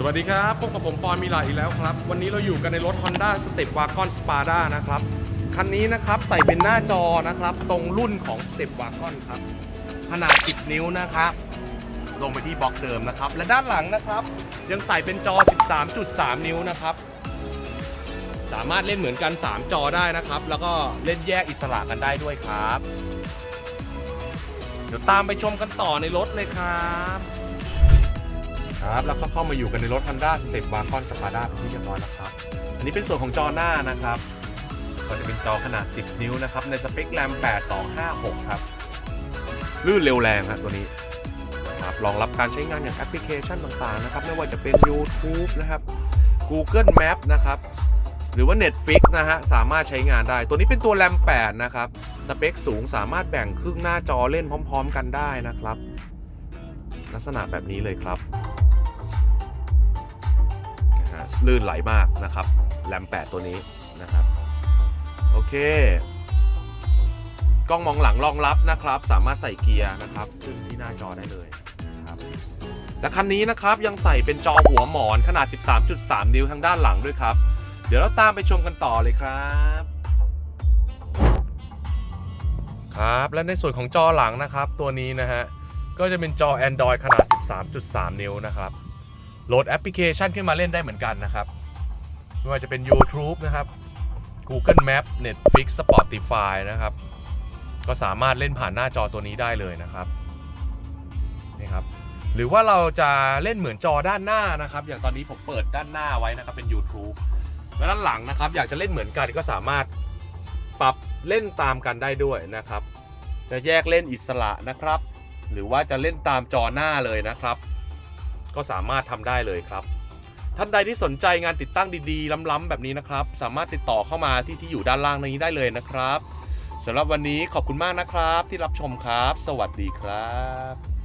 สวัสดีครับพบกับผมปอนมีหลาอีกแล้วครับ วันนี้เราอยู่กันในรถ Honda Step Wagon Spada นะครับ คันนี้นะครับใส่เป็นหน้าจอนะครับ ตรงรุ่นของ Step Wagon ครับ ขนาด 10 นิ้วนะครับ ลงไปที่บล็อกเดิมนะครับ และด้านหลังนะครับ ยังใส่เป็นจอ 13.3 นิ้วนะครับ สามารถเล่นเหมือนกัน 3 จอได้นะครับ แล้วก็เล่นแยกอิสระกันได้ด้วยครับ เดี๋ยวตามไปชมกันต่อในรถเลยครับ ครับแล้วก็เข้ามาอยู่กันในรถ Honda Step Wagon Spada เป็นที่เรียบร้อยแล้วครับอันนี้เป็นส่วนของจอหน้านะครับก็จะเป็นจอขนาด 10 นิ้วนะครับในสเปคแรม8256 ครับลื่นเร็วแรงครับตัวนี้นะครับรองรับการใช้งานอย่างแอปพลิเคชันต่างๆนะครับไม่ว่าจะเป็น YouTube นะครับ Google Map นะครับหรือว่า Netflix นะฮะสามารถใช้งานได้ ตัวนี้เป็นตัวแรม8นะครับสเปคสูงสามารถแบ่งครึ่งหน้าจอเล่นพร้อม ๆ กันได้นะครับ ลักษณะแบบนี้เลยครับ ลื่นไหลมากนะครับแรม 8 ตัวนี้นะครับ โอเค กล้องมองหลังรองรับนะครับ สามารถใส่เกียร์นะครับขึ้นที่หน้าจอได้เลยนะครับและคันนี้นะครับยังใส่เป็นจอหัวหมอนขนาด 13.3 นิ้วทางด้านหลังด้วยครับ เดี๋ยวเราตามไปชมกันต่อเลยครับครับและในส่วนของจอหลังนะครับตัวนี้นะฮะก็จะเป็นจอ Android ขนาด 13.3 นิ้วนะครับ โหลดแอปพลิเคชันขึ้นมาเล่นได้เหมือนกันนะครับ ไม่ว่าจะเป็น YouTube นะครับ Google Map Netflix Spotify นะครับ ก็สามารถเล่นผ่านหน้าจอตัวนี้ได้เลยนะครับนี่ครับ หรือว่าเราจะเล่นเหมือนจอด้านหน้านะครับ อย่างตอนนี้ผมเปิดด้านหน้าไว้นะครับเป็น YouTube แล้วด้านหลังนะครับ อยากจะเล่นเหมือนกันก็สามารถปรับเล่นตามกันได้ด้วยนะครับ จะแยกเล่นอิสระนะครับ หรือว่าจะเล่นตามจอหน้าเลยนะครับ ก็สามารถทำได้เลยครับ ท่านใดที่สนใจงานติดตั้งดีๆ ล้ำๆแบบนี้นะครับ สามารถติดต่อเข้ามาที่ที่อยู่ด้านล่างนี้ได้เลยนะครับสำหรับวันนี้ขอบคุณมากนะครับ ที่รับชมครับ สวัสดีครับ